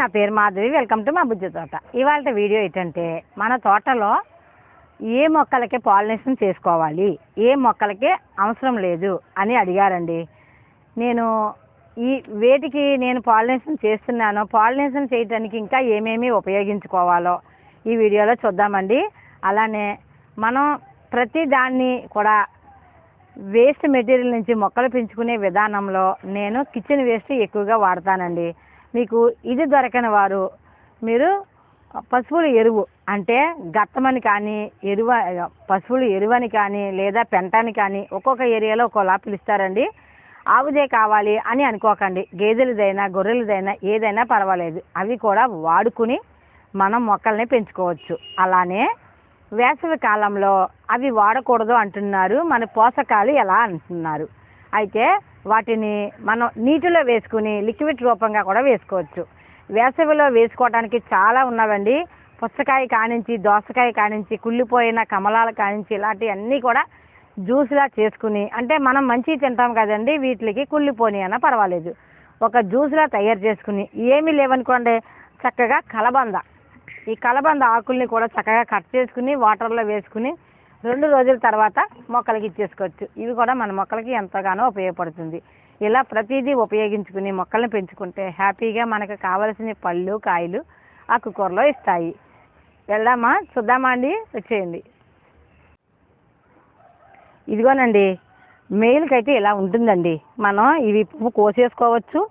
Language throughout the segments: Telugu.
నా పేరు మాధవి. వెల్కమ్ టు మా బుజ్జి తోట. ఇవాళ వీడియో ఏంటంటే మన తోటలో ఏ మొక్కలకి పాలినేషన్ చేసుకోవాలి? ఏ మొక్కలకి అవసరం లేదు అని అడిగారండి. నేను ఈ వేటికి నేను పాలినేషన్ చేస్తున్నానో పాలినేషన్ చేయడానికి ఇంకా ఏమేమి ఉపయోగించుకోవాలో ఈ వీడియోలో చూద్దామండి. అలానే మనం ప్రతి దాన్ని కూడా వేస్ట్ మెటీరియల్ నుంచి మొక్కలు పెంచుకునే విధానంలో నేను కిచెన్ వేస్ట్ ఎక్కువగా వాడతానండి. మీకు ఇది దొరకని వారు మీరు పశువుల ఎరువు అంటే గత్తమని కానీ ఎరువ పశువుల ఎరువని కానీ లేదా పెంటని కానీ ఒక్కొక్క ఏరియాలో ఒక్కోలా పిలుస్తారండి. ఆవుదే కావాలి అని అనుకోకండి. గేదెలదైనా గొర్రెలదైనా ఏదైనా పర్వాలేదు. అవి కూడా వాడుకుని మనం మొక్కల్ని పెంచుకోవచ్చు. అలానే వేసవి కాలంలో అవి వాడకూడదు అంటున్నారు. మన పోషకాలు ఎలా అంటున్నారు. అయితే వాటిని మనం నీటిలో వేసుకుని లిక్విడ్ రూపంగా కూడా వేసుకోవచ్చు. వేసవిలో వేసుకోవడానికి చాలా ఉన్నవండి. పుచ్చకాయ కానించి దోసకాయ కానించి కుళ్ళిపోయిన కమలాలు కానించి ఇలాంటివన్నీ కూడా జ్యూస్లా చేసుకుని అంటే మనం మంచి తింటాం కదండి వీటికి కుళ్ళిపోని అన్న పర్వాలేదు. ఒక జ్యూస్లా తయారు చేసుకుని ఏమీ లేవనుకోండి చక్కగా కలబంద. ఈ కలబంద ఆకుల్ని కూడా చక్కగా కట్ చేసుకుని వాటర్లో వేసుకుని రెండు రోజుల తర్వాత మొక్కలకి ఇచ్చేసుకోవచ్చు. ఇవి కూడా మన మొక్కలకి ఎంతగానో ఉపయోగపడుతుంది. ఇలా ప్రతిదీ ఉపయోగించుకుని మొక్కల్ని పెంచుకుంటే హ్యాపీగా మనకు కావలసిన పళ్ళు కాయలు ఆకుకూరలో ఇస్తాయి. వెళ్దామా? చూద్దామా అండి? వచ్చేయండి. ఇదిగోనండి మెయిల్కి అయితే ఇలా ఉంటుందండి. మనం ఇవి పువ్వు కోసేసుకోవచ్చు.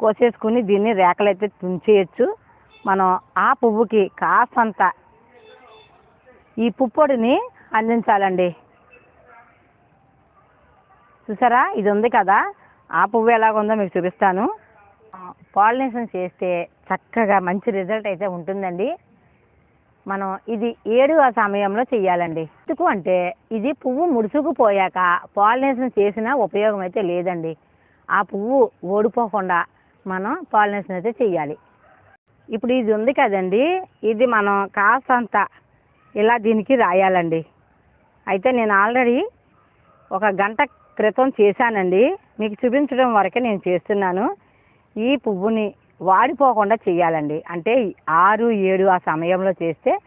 కోసేసుకుని దీన్ని రేకలైతే తుంచేయచ్చు. మనం ఆ పువ్వుకి కాసంత ఈ పుప్పొడిని అందించాలండి. చూసారా? ఇది ఉంది కదా? ఆ పువ్వు ఎలాగుందో మీకు చూపిస్తాను. పాలినేషన్ చేస్తే చక్కగా మంచి రిజల్ట్ అయితే ఉంటుందండి. మనం ఇది ఏడు ఆ సమయంలో చెయ్యాలండి. ఎందుకు అంటే ఇది పువ్వు ముడుచుకుపోయాక పాలినేషన్ చేసిన ఉపయోగం అయితే లేదండి. ఆ పువ్వు ఓడిపోకుండా మనం పాలినేషన్ అయితే చెయ్యాలి. ఇప్పుడు ఇది ఉంది కదండి. ఇది మనం కాస్తంత ఇలా దీనికి రాయాలండి. అయితే నేను ఆల్రెడీ ఒక గంట క్రితం చేశానండి. మీకు చూపించడం వరకే నేను చేస్తున్నాను. ఈ పువ్వుని వాడిపోకుండా చేయాలండి. అంటే ఆరు ఏడు ఆ సమయంలో చేస్తే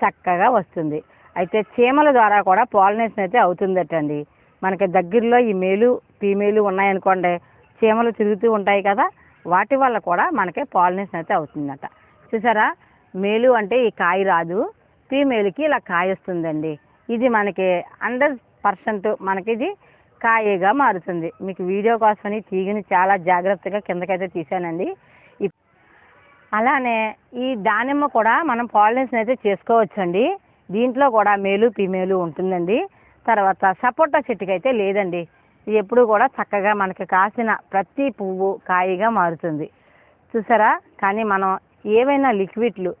చక్కగా వస్తుంది. అయితే చీమల ద్వారా కూడా పాలినేషన్ అయితే అవుతుందటండి. మనకి దగ్గరలో ఈ మేలు ఫీమేలు ఉన్నాయనుకోండి చీమలు తిరుగుతూ ఉంటాయి కదా వాటి వల్ల కూడా మనకి పాలినేషన్ అయితే అవుతుందట. చూసారా? మేలు అంటే ఈ కాయ రాదు. ఫీమేల్కి ఇలా కాయ వస్తుందండి. ఇది మనకి హండ్రెడ్ పర్సెంట్ మనకి ఇది కాయగా మారుతుంది. మీకు వీడియో కోసమని తీగని చాలా జాగ్రత్తగా కిందకైతే తీసానండి ఇప్- అలానే ఈ దానిమ్మ కూడా మనం పాలినేషన్ అయితే చేసుకోవచ్చండి. దీంట్లో కూడా మేలు పిమేలు ఉంటుందండి. తర్వాత సపోటా చెట్టుకి అయితే లేదండి. ఇది ఎప్పుడు కూడా చక్కగా మనకి కాసిన ప్రతి పువ్వు కాయగా మారుతుంది. చూసారా? కానీ మనం ఏవైనా లిక్విడ్లు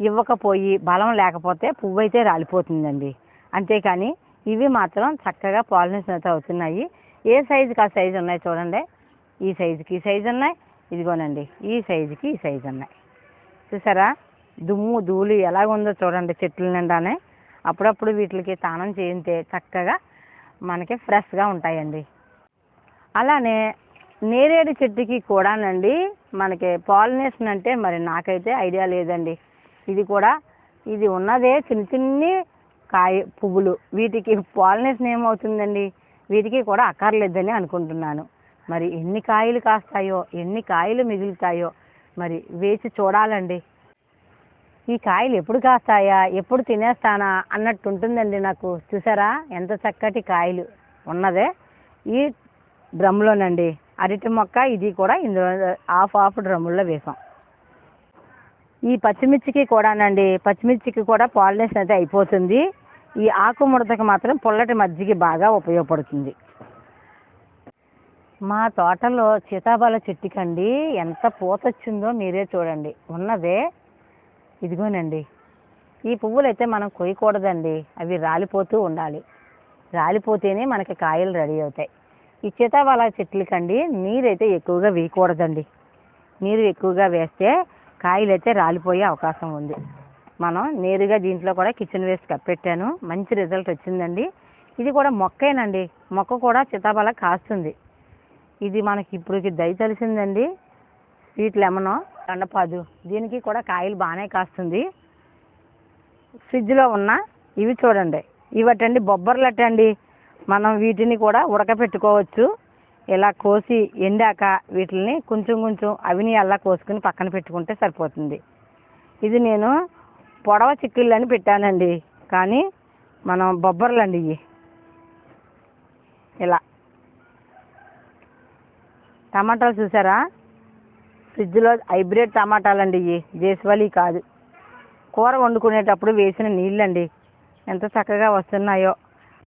ఇవ్వకపోయి బలం లేకపోతే పువ్వు అయితే రాలిపోతుందండి. అంతేకాని ఇవి మాత్రం చక్కగా పాలినేషన్ అయితే అవుతున్నాయి. ఏ సైజుకి ఆ సైజు ఉన్నాయి చూడండి. ఈ సైజుకి ఈ సైజు ఉన్నాయి. ఇదిగోనండి ఈ సైజుకి ఈ సైజు ఉన్నాయి. చూసారా? దుమ్ము ధూళి ఎలాగుందో చూడండి చెట్ల నిండానే. అప్పుడప్పుడు వీటికి తానం చేయితే చక్కగా మనకి ఫ్రెష్గా ఉంటాయండి. అలానే నేరేడు చెట్టుకి కూడానండి మనకి పాలినేషన్ అంటే మరి నాకైతే ఐడియా లేదండి. ఇది కూడా ఇది ఉన్నదే చిన్న చిన్ని కాయ పువ్వులు. వీటికి పాలినేషన్ ఏమవుతుందండి? వీటికి కూడా అక్కర్లేదని అనుకుంటున్నాను. మరి ఎన్ని కాయలు కాస్తాయో ఎన్ని కాయలు మిగులుతాయో మరి వేచి చూడాలండి. ఈ కాయలు ఎప్పుడు కాస్తాయా ఎప్పుడు తినేస్తానా అన్నట్టు ఉంటుందండి నాకు. చూసారా? ఎంత చక్కటి కాయలు ఉన్నదే. ఈ డ్రమ్లోనండి. అరటి మొక్క ఇది కూడా ఇందులో హాఫ్ హాఫ్ డ్రమ్ముల్లో వేసాం. ఈ పచ్చిమిర్చికి కూడానండి. పచ్చిమిర్చికి కూడా పాలినేషన్ అయితే అయిపోతుంది. ఈ ఆకుముడతకు మాత్రం పుల్లటి మజ్జిగ బాగా ఉపయోగపడుతుంది. మా తోటలో సీతాఫల చెట్టుకండి ఎంత పూత వచ్చిందో మీరే చూడండి. ఉన్నదే ఇదిగోనండి. ఈ పువ్వులు అయితే మనం కొయ్యకూడదండి అవి రాలిపోతూ ఉండాలి. రాలిపోతేనే మనకి కాయలు రెడీ అవుతాయి. ఈ సీతాఫల చెట్లకండి నీరైతే ఎక్కువగా వేయకూడదండి. నీరు ఎక్కువగా వేస్తే కాయలు అయితే రాలిపోయే అవకాశం ఉంది. మనం నేరుగా దీంట్లో కూడా కిచెన్ వేస్ట్ కప్పెట్టాను మంచి రిజల్ట్ వచ్చిందండి. ఇది కూడా మొక్కేనండి. మొక్క కూడా చితాబల కాస్తుంది. ఇది మనకి ఇప్పుడు దయ తెలిసిందండి. స్వీట్ లెమన్ కండపాదు. దీనికి కూడా కాయలు బాగానే కాస్తుంది. ఫ్రిడ్జ్లో ఉన్న ఇవి చూడండి. ఇవటండి బొబ్బర్లు అట్టండి మనం వీటిని కూడా ఉడకపెట్టుకోవచ్చు. ఇలా కోసి ఎండాక వీటిని కొంచెం కొంచెం అవిని అలా కోసుకుని పక్కన పెట్టుకుంటే సరిపోతుంది. ఇది నేను పొడవ చిక్కుళ్ళు అని పెట్టానండి. కానీ మనం బొబ్బర్లు అండి ఇవి ఇలా. టమాటాలు చూసారా? ఫ్రిడ్జ్లో హైబ్రిడ్ టమాటాలండి ఇవి దేశవాళీ కాదు. కూర వండుకునేటప్పుడు వేసిన నీళ్ళండి. ఎంత చక్కగా వస్తున్నాయో.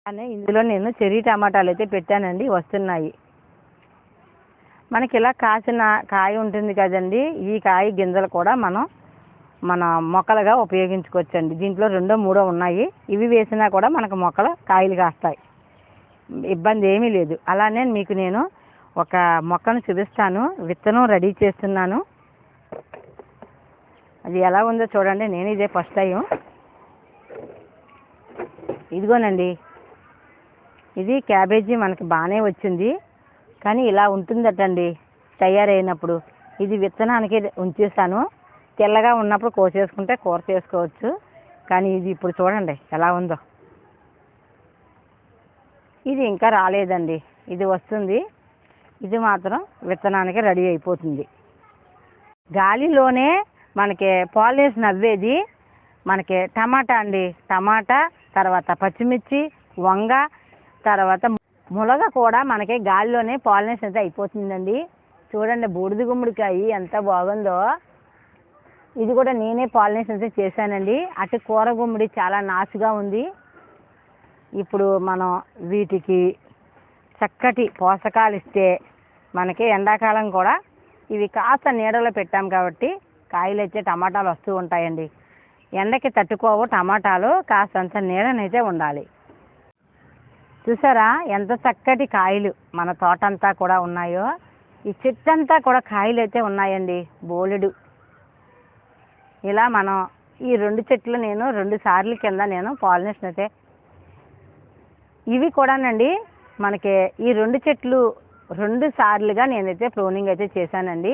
అని ఇందులో నేను చెర్రీ టమాటాలు అయితే పెట్టానండి. వస్తున్నాయి. మనకి ఇలా కాసిన కాయ ఉంటుంది కదండి. ఈ కాయ గింజలు కూడా మనం మన మొక్కలుగా ఉపయోగించుకోవచ్చండి. దీంట్లో రెండో మూడో ఉన్నాయి. ఇవి వేసినా కూడా మనకు మొక్కలు కాయలు కాస్తాయి. ఇబ్బంది ఏమీ లేదు. అలానే మీకు నేను ఒక మొక్కను చూపిస్తాను. విత్తనం రెడీ చేస్తున్నాను. అది ఎలా ఉందో చూడండి. నేను ఇదే ఫస్ట్ టైం. ఇదిగోనండి. ఇది క్యాబేజీ మనకి బాగానే వచ్చింది. కానీ ఇలా ఉంటుందటండి. తయారైనప్పుడు. ఇది విత్తనానికి ఉంచేస్తాను. తెల్లగా ఉన్నప్పుడు కోసేసుకుంటే కూర చేసుకోవచ్చు. కానీ ఇది ఇప్పుడు చూడండి ఎలా ఉందో. ఇది ఇంకా రాలేదండి. ఇది వస్తుంది. ఇది మాత్రం విత్తనానికి రెడీ అయిపోతుంది. గాలిలోనే మనకి పాలినేషన్ అవ్వేది మనకి టమాటా అండి. టమాటా తర్వాత పచ్చిమిర్చి వంగ తర్వాత ములగ కూడా మనకి గాలిలోనే పాలినేషన్ అయితే అయిపోతుందండి. చూడండి బూడిద గుమ్మడికాయ ఎంత బాగుందో. ఇది కూడా నేనే పాలినేషన్ అయితే చేశానండి. అటు కూర గుమ్మడి చాలా నాసుగా ఉంది. ఇప్పుడు మనం వీటికి చక్కటి పోషకాలు ఇస్తే మనకి ఎండాకాలం కూడా ఇవి కాస్త నీడలో పెట్టాం కాబట్టి కాయలు వచ్చే టమాటాలు వస్తూ ఉంటాయండి. ఎండకి తట్టుకోవు టమాటాలు కాస్తంత నీడనైతే ఉండాలి. చూసారా? ఎంత చక్కటి కాయలు మన తోటంతా కూడా ఉన్నాయో. ఈ చెట్టు అంతా కూడా కాయలు అయితే ఉన్నాయండి. బోలెడు. ఇలా మనం ఈ రెండు చెట్లు నేను రెండు సార్లు కింద నేను పాలినేషన్ అయితే ఇవి కూడానండి మనకి ఈ రెండు చెట్లు రెండు సార్లుగా నేనైతే ప్రోనింగ్ అయితే చేశానండి.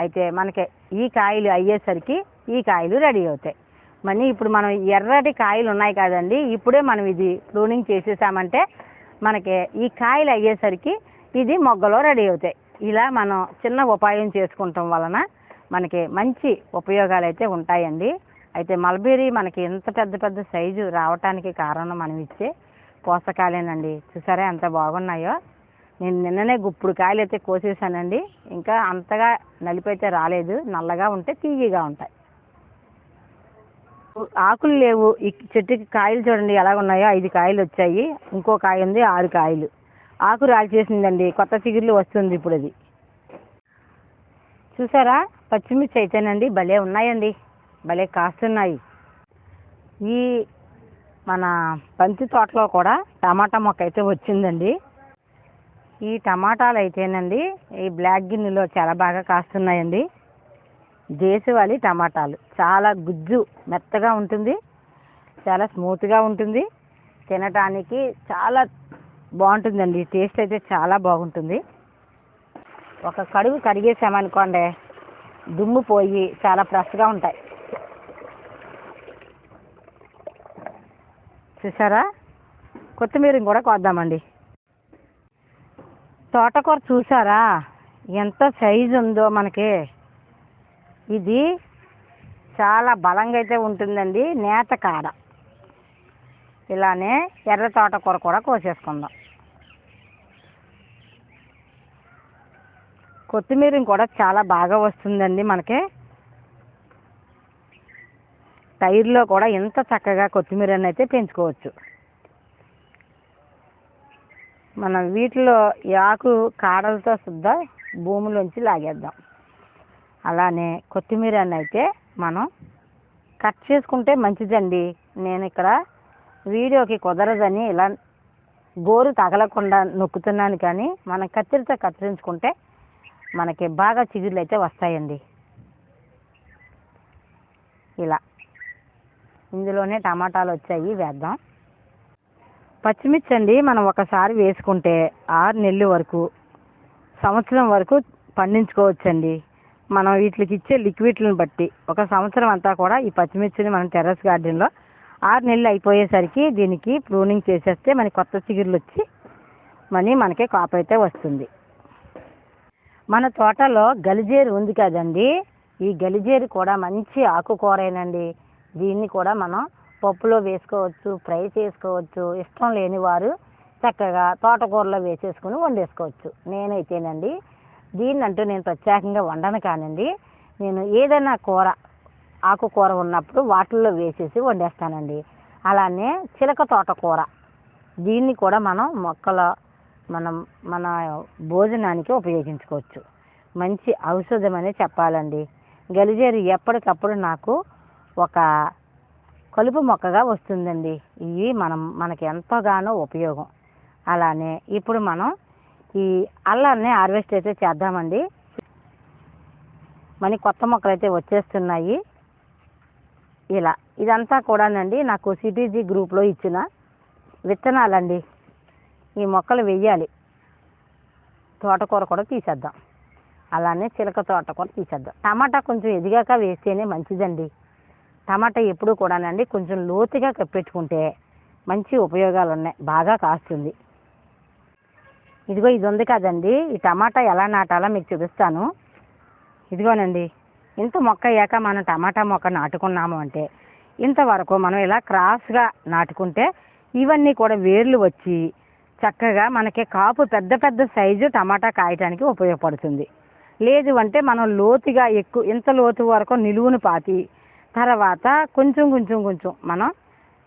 అయితే మనకి ఈ కాయలు అయ్యేసరికి ఈ కాయలు రెడీ అవుతాయి. మళ్ళీ ఇప్పుడు మనం ఎర్రటి కాయలు ఉన్నాయి కదండి ఇప్పుడే మనం ఇది ప్రూనింగ్ చేసేసామంటే మనకి ఈ కాయలు అయ్యేసరికి ఇది మొగ్గలో రెడీ అవుతాయి. ఇలా మనం చిన్న ఉపాయం చేసుకుంటాం వలన మనకి మంచి ఉపయోగాలు అయితే ఉంటాయండి. అయితే మల్బెరీ మనకి ఇంత పెద్ద పెద్ద సైజు రావటానికి కారణం మనం ఇచ్చే పోషకాలేనండి. చూసారా ఎంత బాగున్నాయో. నేను నిన్ననే గుప్పుడు కాయలు అయితే కోసేసానండి. ఇంకా అంతగా నలిపైతే రాలేదు. నల్లగా ఉంటే తీయగా ఉంటాయి. ఆకులు లేవు. ఈ చెట్టుకి కాయలు చూడండి ఎలా ఉన్నాయో. ఐదు కాయలు వచ్చాయి. ఇంకో కాయ ఉంది ఆరు కాయలు. ఆకు రాల్చేసిందండి. కొత్త చిగుర్లు వస్తుంది ఇప్పుడు అది. చూసారా? పచ్చిమిర్చి అయితేనండి భలే ఉన్నాయండి. భలే కాస్తున్నాయి. ఈ మన బంతి తోటలో కూడా టమాటా మొక్క అయితే వచ్చిందండి. ఈ టమాటాలు అయితేనండి ఈ బ్లాక్ గిన్నెలో చాలా బాగా కాస్తున్నాయండి. దేశవాళీ టమాటాలు. చాలా గుజ్జు మెత్తగా ఉంటుంది. చాలా స్మూత్గా ఉంటుంది. తినటానికి చాలా బాగుంటుందండి. టేస్ట్ అయితే చాలా బాగుంటుంది. ఒక కడుగు కడిగేసామనుకోండి దుమ్ము పోయి చాలా ఫ్రెష్గా ఉంటాయి. చూసారా కొత్తిమీర కూడా కోద్దామండి. తోటకూర చూసారా ఎంత సైజు ఉందో మనకి. ఇది చాలా బలంగా అయితే ఉంటుందండి నేత కాడ ఇలానే ఎర్ర తోటకూర కూడా కోసేసుకుందాం. కొత్తిమీర కూడా చాలా బాగా వస్తుందండి మనకి. టైర్లో కూడా ఎంత చక్కగా కొత్తిమీరని అయితే పెంచుకోవచ్చు. మనం వీటిలో ఆకు కాడలతో సుద్దా భూమిలోంచి లాగేద్దాం. అలానే కొత్తిమీరని అయితే మనం కట్ చేసుకుంటే మంచిదండి. నేను ఇక్కడ వీడియోకి కుదరదని ఇలా గోరు తగలకుండా నొక్కుతున్నాను కానీ మనం కత్తిరితో కత్తిరించుకుంటే మనకి బాగా చిగుర్లు అయితే వస్తాయండి. ఇలా. ఇందులోనే టమాటాలు వచ్చాయి వేద్దాం. పచ్చిమిర్చి అండి మనం ఒకసారి వేసుకుంటే ఆరు నెలలు వరకు సంవత్సరం వరకు పండించుకోవచ్చండి. మనం వీటికి ఇచ్చే లిక్విడ్లను బట్టి ఒక సంవత్సరం అంతా కూడా ఈ పచ్చిమిర్చిని మనం టెర్రస్ గార్డెన్లో ఆరు నెలలు అయిపోయేసరికి దీనికి ప్రూనింగ్ చేసేస్తే మనకి కొత్త చిగుర్లు వచ్చి మనీ మనకి కాపు అయితే వస్తుంది. మన తోటలో గలిజేరు ఉంది కదండి. ఈ గలిజేరు కూడా మంచి ఆకుకూరేనండి దీన్ని కూడా మనం పప్పులో వేసుకోవచ్చు ఫ్రై చేసుకోవచ్చు. ఇష్టం లేని వారు చక్కగా తోటకూరలో వేసేసుకుని వండేసుకోవచ్చు. నేనైతేనండి. దీన్ని అంటూ నేను ప్రత్యేకంగా వండను కానండి. నేను ఏదైనా కూర ఆకుకూర ఉన్నప్పుడు వాటిల్లో వేసేసి వండేస్తానండి. అలానే చిలక తోటకూర. దీన్ని కూడా మనం మొక్కల మనం మన భోజనానికి ఉపయోగించుకోవచ్చు. మంచి ఔషధం అనే చెప్పాలండి. గలిజేరు ఎప్పటికప్పుడు నాకు ఒక కలుపు మొక్కగా వస్తుందండి. ఇవి మనం మనకి ఎంతగానో ఉపయోగం. అలానే ఇప్పుడు మనం ఈ అల్లాన్ని హార్వెస్ట్ అయితే చేద్దామండి. మన కొత్త మొక్కలు అయితే వచ్చేస్తున్నాయి. ఇలా ఇదంతా కూడానండి నాకు సిటీజీ గ్రూప్లో ఇచ్చిన విత్తనాలండి. ఈ మొక్కలు వెయ్యాలి. తోటకూర కూడా తీసేద్దాం. అలానే చిలక తోటకూర తీసేద్దాం. టమాటా కొంచెం ఎదిగాక వేస్తేనే మంచిదండి. టమాటా ఎప్పుడు కూడానండి కొంచెం లోతుగా పెట్టుకుంటే మంచి ఉపయోగాలు ఉన్నాయి బాగా కాస్తుంది. ఇదిగో ఇది ఉంది కదండి. ఈ టమాటా ఎలా నాటాలో మీకు చూపిస్తాను. ఇదిగోనండి. ఇంత మొక్క అయ్యాక మనం టమాటా మొక్క నాటుకున్నాము అంటే ఇంతవరకు మనం ఇలా క్రాస్గా నాటుకుంటే ఇవన్నీ కూడా వేర్లు వచ్చి చక్కగా మనకి కాపు పెద్ద పెద్ద సైజు టమాటా కాయటానికి ఉపయోగపడుతుంది. లేదు అంటే మనం లోతుగా ఎక్కువ ఇంత లోతు వరకు నిలువును పాతి తర్వాత కొంచెం కొంచెం కొంచెం మనం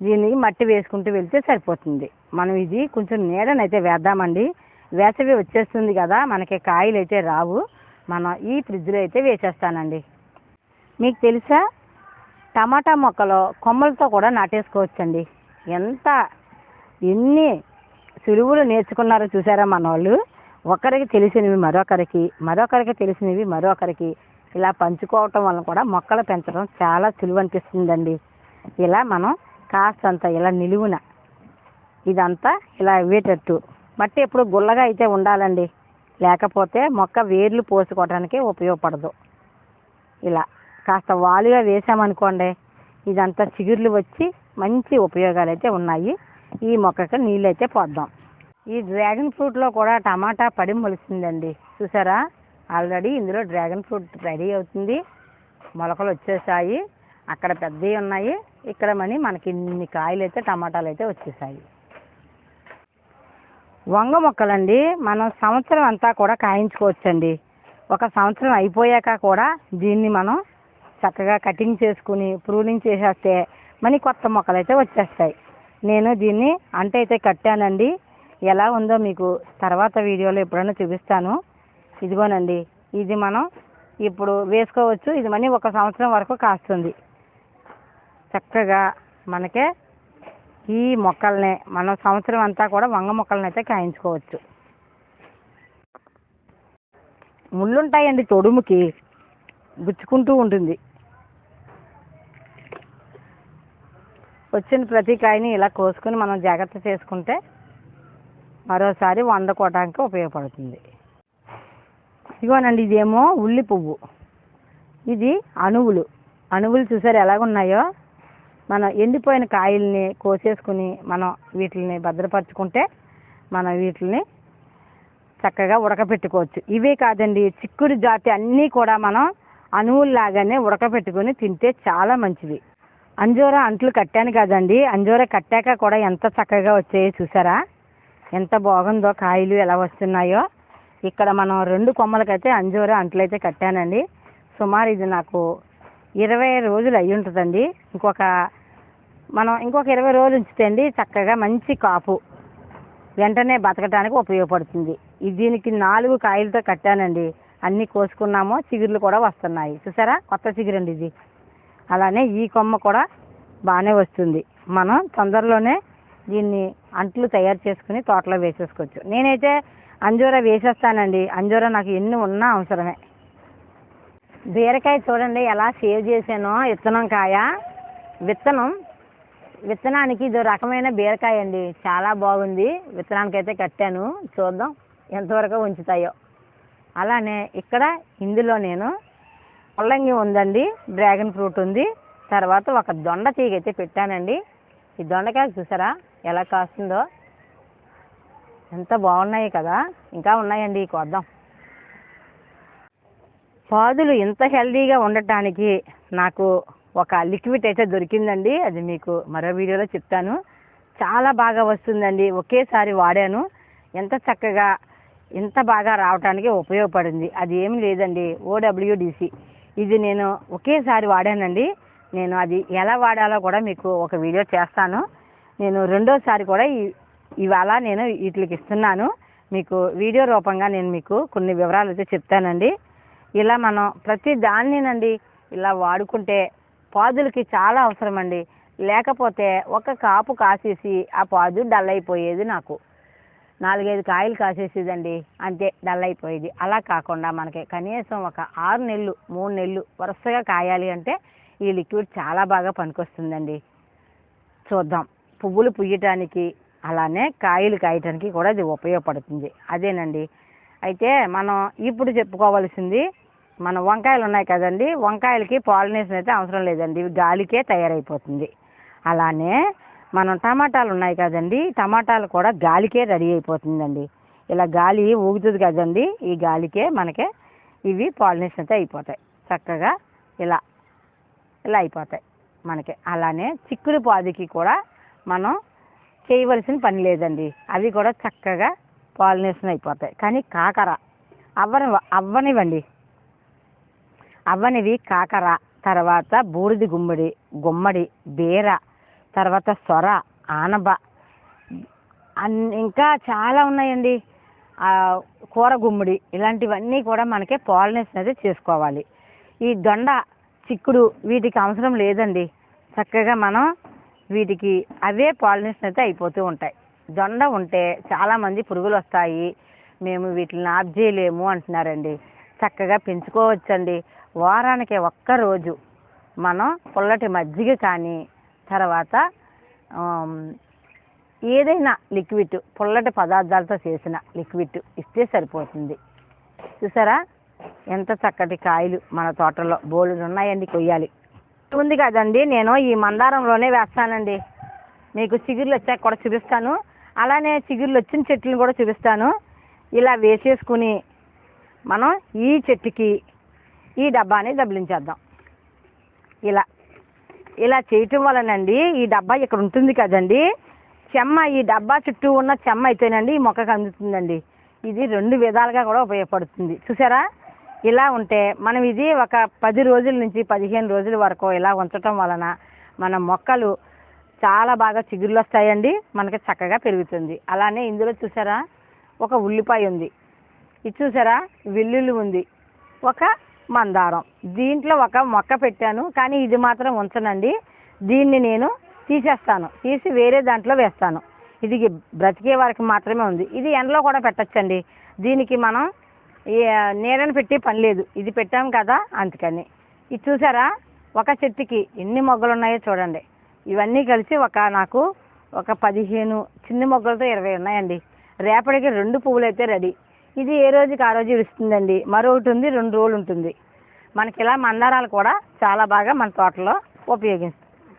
దీన్ని మట్టి వేసుకుంటూ వెళ్తే సరిపోతుంది. మనం ఇది కొంచెం నీడనైతే వేద్దామండి. వేసవి వచ్చేస్తుంది కదా మనకి కాయలు అయితే రావు. మనం ఈ ఫ్రిడ్జ్లో అయితే వేసేస్తానండి. మీకు తెలుసా? టమాటా మొక్కలో కొమ్మలతో కూడా నాటేసుకోవచ్చండి. ఎంత ఎన్ని సులువులు నేర్చుకున్నారో చూసారా మన వాళ్ళు ఒకరికి తెలిసినవి మరొకరికి మరొకరికి తెలిసినవి మరొకరికి. ఇలా పంచుకోవటం వల్ల కూడా మొక్కలు పెంచడం చాలా సులువు అనిపిస్తుందండి. ఇలా మనం కాస్తంత ఇలా నిలువున ఇదంతా ఇలా అవ్వేటట్టు మట్టి ఎప్పుడు గుల్లగా అయితే ఉండాలండి. లేకపోతే మొక్క వేర్లు పోసుకోవడానికి ఉపయోగపడదు. ఇలా కాస్త వాలుగా వేసామనుకోండి ఇదంతా చిగుర్లు వచ్చి మంచి ఉపయోగాలు అయితే ఉన్నాయి. ఈ మొక్కకి నీళ్ళు అయితే పోద్దాం. ఈ డ్రాగన్ ఫ్రూట్లో కూడా టమాటా పడి మొలిసిందండి చూసారా? ఆల్రెడీ ఇందులో డ్రాగన్ ఫ్రూట్ రెడీ అవుతుంది. మొలకలు వచ్చేసాయి. అక్కడ పెద్దవి ఉన్నాయి. ఇక్కడ మని మనకి ఇన్ని కాయలు అయితే టమాటాలు అయితే వచ్చేసాయి. వంగ మొక్కలండి మనం సంవత్సరం అంతా కూడా కాయించుకోవచ్చండి. ఒక సంవత్సరం అయిపోయాక కూడా దీన్ని మనం చక్కగా కటింగ్ చేసుకుని ప్రూనింగ్ చేసేస్తే మనీ కొత్త మొక్కలు అయితే వచ్చేస్తాయి. నేను దీన్ని అంటే అయితే కట్టానండి. ఎలా ఉందో మీకు తర్వాత వీడియోలో ఎప్పుడైనా చూపిస్తాను. ఇదిగోనండి ఇది మనం ఇప్పుడు వేసుకోవచ్చు. ఇది మనీ ఒక సంవత్సరం వరకు కాస్తుంది. చక్కగా మనకే ఈ మొక్కల్ని మనం సంవత్సరం అంతా కూడా వంగ మొక్కలను అయితే కాయించుకోవచ్చు. ముళ్ళుంటాయండి తొడుముకి గుచ్చుకుంటూ ఉంటుంది. వచ్చిన ప్రతి కాయని ఇలా కోసుకుని మనం జాగ్రత్త చేసుకుంటే మరోసారి వండుకోవడానికి ఉపయోగపడుతుంది. ఇదిగోనండి ఇదేమో ఉల్లి పువ్వు. ఇది అణువులు. అణువులు చూసారు ఎలాగున్నాయో? మనం ఎండిపోయిన కాయల్ని కోసేసుకుని మనం వీటిని భద్రపరచుకుంటే మనం వీటిని చక్కగా ఉడకపెట్టుకోవచ్చు. ఇవే కాదండి చిక్కుడు జాతి అన్నీ కూడా మనం అణువుల్లాగానే ఉడకపెట్టుకొని తింటే చాలా మంచిది. అంజోరా అంట్లు కట్టాను కదండి అంజోరా కట్టాక కూడా ఎంత చక్కగా వచ్చాయో చూసారా? ఎంత బాగుందో కాయలు ఎలా వస్తున్నాయో. ఇక్కడ మనం రెండు కొమ్మలకైతే అంజూరు అంట్లు అయితే కట్టానండి. సుమారు ఇది నాకు ఇరవై రోజులు అయి ఉంటుందండి. ఇంకొక మనం ఇంకొక ఇరవై రోజులు ఉంచితే అండి చక్కగా మంచి కాపు వెంటనే బతకడానికి ఉపయోగపడుతుంది. ఇది దీనికి నాలుగు కాయలతో కట్టానండి. అన్నీ కోసుకున్నాము చిగుర్లు కూడా వస్తున్నాయి. చూసారా? కొత్త చిగురండి ఇది. అలానే ఈ కొమ్మ కూడా బాగానే వస్తుంది. మనం తొందరలోనే దీన్ని అంట్లు తయారు చేసుకుని తోటలో వేసేసుకోవచ్చు. నేనైతే అంజూరా వేసేస్తానండి. అంజూరా నాకు ఎన్ని ఉన్నా అవసరమే. బీరకాయ చూడండి ఎలా సేవ్ చేశానో. విత్తనం కాయ. విత్తనం. విత్తనానికి ఇది రకమైన బీరకాయ అండి. చాలా బాగుంది. విత్తనానికి అయితే కట్టాను. చూద్దాం ఎంతవరకు ఉంచుతాయో. అలానే ఇక్కడ ఇందులో నేను ముల్లంగి ఉందండి. డ్రాగన్ ఫ్రూట్ ఉంది. తర్వాత ఒక దొండ తీగ అయితే పెట్టానండి. ఈ దొండకాయ చూసారా? ఎలా కాస్తుందో. ఎంత బాగున్నాయి కదా. ఇంకా ఉన్నాయండి కొద్దాం పాదులు ఇంత హెల్దీగా ఉండటానికి నాకు ఒక లిక్విడ్ అయితే దొరికిందండి. అది మీకు మరో వీడియోలో చెప్తాను. చాలా బాగా వస్తుందండి. ఒకేసారి వాడాను. ఎంత చక్కగా ఇంత బాగా రావడానికి ఉపయోగపడింది. అది ఏమి లేదండి. ఓడబ్ల్యూడిసి. ఇది నేను ఒకేసారి వాడానండి. నేను అది ఎలా వాడాలో కూడా మీకు ఒక వీడియో చేస్తాను. నేను రెండోసారి కూడా ఇవాళ నేను వీటికి ఇస్తున్నాను. మీకు వీడియో రూపంగా నేను మీకు కొన్ని వివరాలు అయితే చెప్తానండి. ఇలా మనం ప్రతి దాన్నినండి ఇలా వాడుకుంటే పాదులకి చాలా అవసరం అండి లేకపోతే ఒక కాపు కాసేసి ఆ పాదు డల్ అయిపోయేది నాకు. నాలుగైదు కాయలు కాసేసేదండి అంతే డల్ అయిపోయేది అలా కాకుండా మనకి కనీసం ఒక ఆరు నెలలు మూడు నెలలు వరుసగా కాయాలి అంటే ఈ లిక్విడ్ చాలా బాగా పనికొస్తుందండి. చూద్దాం. పువ్వులు పుయ్యటానికి అలానే కాయలు కాయటానికి కూడా ఇది ఉపయోగపడుతుంది. అదేనండి. అయితే మనం ఇప్పుడు చెప్పుకోవాల్సింది మన వంకాయలు ఉన్నాయి కదండి. వంకాయలకి పాలినేషన్ అయితే అవసరం లేదండి. ఇవి గాలికే తయారైపోతుంది. అలానే మనం టమాటాలు ఉన్నాయి కదండి. టమాటాలు కూడా గాలికే రెడీ అయిపోతుందండి. ఇలా గాలి ఊగుతుంది కదండి. ఈ గాలికే మనకే ఇవి పాలినేషన్ అయితే అయిపోతాయి. చక్కగా ఇలా ఇలా అయిపోతాయి మనకి. అలానే చిక్కుడు పాదికి కూడా మనం చేయవలసిన పని లేదండి. అవి కూడా చక్కగా పాలినేషన్ అయిపోతాయి. కానీ కాకర అవ్వని అవ్వనివ్వండి. అవ్వనివి కాకర తర్వాత బూడిది గుమ్మడి గుమ్మడి బీర తర్వాత సొర ఆనబ అన్ ఇంకా చాలా ఉన్నాయండి. కూర గుమ్మడి ఇలాంటివన్నీ కూడా మనకి పాలినేషన్ అయితే చేసుకోవాలి. ఈ దొండ చిక్కుడు వీటికి అవసరం లేదండి. చక్కగా మనం వీటికి అవే పాలినేషన్ అయితే అయిపోతూ ఉంటాయి. దొండ ఉంటే చాలామంది పురుగులు వస్తాయి. మేము వీటిని ఆఫ్ చేయలేము అంటున్నారండి. చక్కగా పెంచుకోవచ్చండి. వారానికి ఒక్క రోజు మనం పుల్లటి మజ్జిగ కానీ తర్వాత ఏదైనా లిక్విడ్ పుల్లటి పదార్థాలతో చేసిన లిక్విడ్ ఇస్తే సరిపోతుంది. చూసారా? ఎంత చక్కటి కాయలు మన తోటలో బోల్డ్ ఉన్నాయండి కొయ్యాలి. ఉంది కదండి నేను ఈ మందారంలోనే వేస్తానండి. మీకు చిగుర్లు వచ్చాక కూడా చూపిస్తాను. అలానే చిగుర్లు వచ్చిన చెట్లను కూడా చూపిస్తాను. ఇలా వేసేసుకుని మనం ఈ చెట్టుకి ఈ డబ్బాని దబ్బిలించేద్దాం ఇలా ఇలా చేయటం వలనండి ఈ డబ్బా ఇక్కడ ఉంటుంది కదండి. చెమ్మ ఈ డబ్బా చుట్టూ ఉన్న చెమ్మ అయితేనండి ఈ మొక్కకు అందుతుందండి. ఇది రెండు విధాలుగా కూడా ఉపయోగపడుతుంది. చూసారా? ఇలా ఉంటే మనం ఇది ఒక పది రోజుల నుంచి పదిహేను రోజుల వరకు ఇలా ఉంచటం వలన మన మొక్కలు చాలా బాగా చిగుర్లు వస్తాయండి. మనకి చక్కగా పెరుగుతుంది. అలానే ఇందులో చూసారా? ఒక ఉల్లిపాయ ఉంది. ఇది చూసారా? వెల్లుల్లి ఉంది. ఒక మందారం. దీంట్లో ఒక మొక్క పెట్టాను కానీ ఇది మాత్రం ఉంచనండి. దీన్ని నేను తీసేస్తాను. తీసి వేరే దాంట్లో వేస్తాను. ఇది బ్రతికే వరకు మాత్రమే ఉంది. ఇది ఎండలో కూడా పెట్టచ్చండి. దీనికి మనం నీడని పెట్టి పని లేదు. ఇది పెట్టాం కదా అందుకని. ఇది చూసారా? ఒక చెట్టుకి ఎన్ని మొగ్గలు ఉన్నాయో చూడండి. ఇవన్నీ కలిసి ఒక నాకు ఒక పదిహేను చిన్న మొగ్గలతో ఇరవై ఉన్నాయండి. రేపటికి రెండు పువ్వులు అయితే రెడీ. ఇది ఏ రోజుకి ఆ రోజు ఇస్తుందండి మరొకటి ఉంది రెండు రోజులు ఉంటుంది. మనకి ఇలా మందారాలు కూడా చాలా బాగా మన తోటలో ఉపయోగి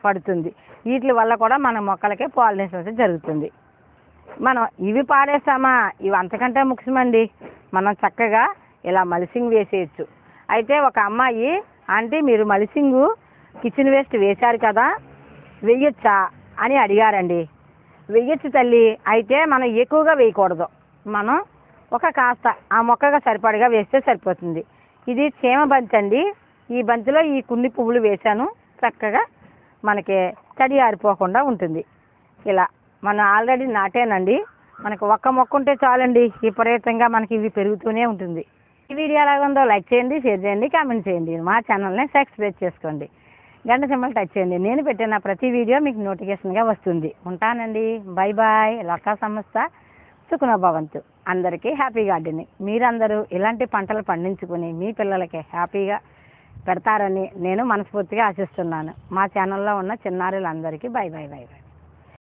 పడుతుంది. వీటి వల్ల కూడా మన మొక్కలకి పాలినేషన్ అయితే జరుగుతుంది. మనం ఇవి పాడేస్తామా ఇవి అంతకంటే ముఖ్యమండి. మనం చక్కగా ఇలా మలిసింగ్ వేసేయచ్చు. అయితే ఒక అమ్మాయి ఆంటీ మీరు మలిసింగు కిచెన్ వేస్ట్ వేశారు కదా వెయ్యొచ్చా అని అడిగారండి. వెయ్యొచ్చు తల్లి అయితే మనం ఎక్కువగా వేయకూడదు. మనం ఒక కాస్త ఆ మొక్కగా సరిపడగా వేస్తే సరిపోతుంది. ఇది చీమ బంతి అండి. ఈ బంతిలో ఈ కుంది పువ్వులు వేశాను. చక్కగా మనకి తడి ఆరిపోకుండా ఉంటుంది. ఇలా మన ఆల్రెడీ నాటేనండి. మనకు ఒక్క మొక్క ఉంటే చాలండి. విపరీతంగా మనకి ఇవి పెరుగుతూనే ఉంటుంది. ఈ వీడియో ఎలా ఉందో లైక్ చేయండి షేర్ చేయండి కామెంట్ చేయండి. మా ఛానల్ని సబ్స్క్రైబ్ చేసుకోండి. గంట సింబల్ టచ్ చేయండి. నేను పెట్టిన ప్రతి వీడియో మీకు నోటిఫికేషన్గా వస్తుంది. ఉంటానండి. Bye bye. లక్కా సంస్థ సుఖన భవంతు. అందరికీ హ్యాపీ గార్డెనింగ్. మీరందరూ ఇలాంటి పంటలు పండించుకుని మీ పిల్లలకి హ్యాపీగా పెడతారని నేను మనస్ఫూర్తిగా ఆశిస్తున్నాను. మా ఛానల్లో ఉన్న చిన్నారులందరికీ బాయ్ బాయ్ బాయ్ బాయ్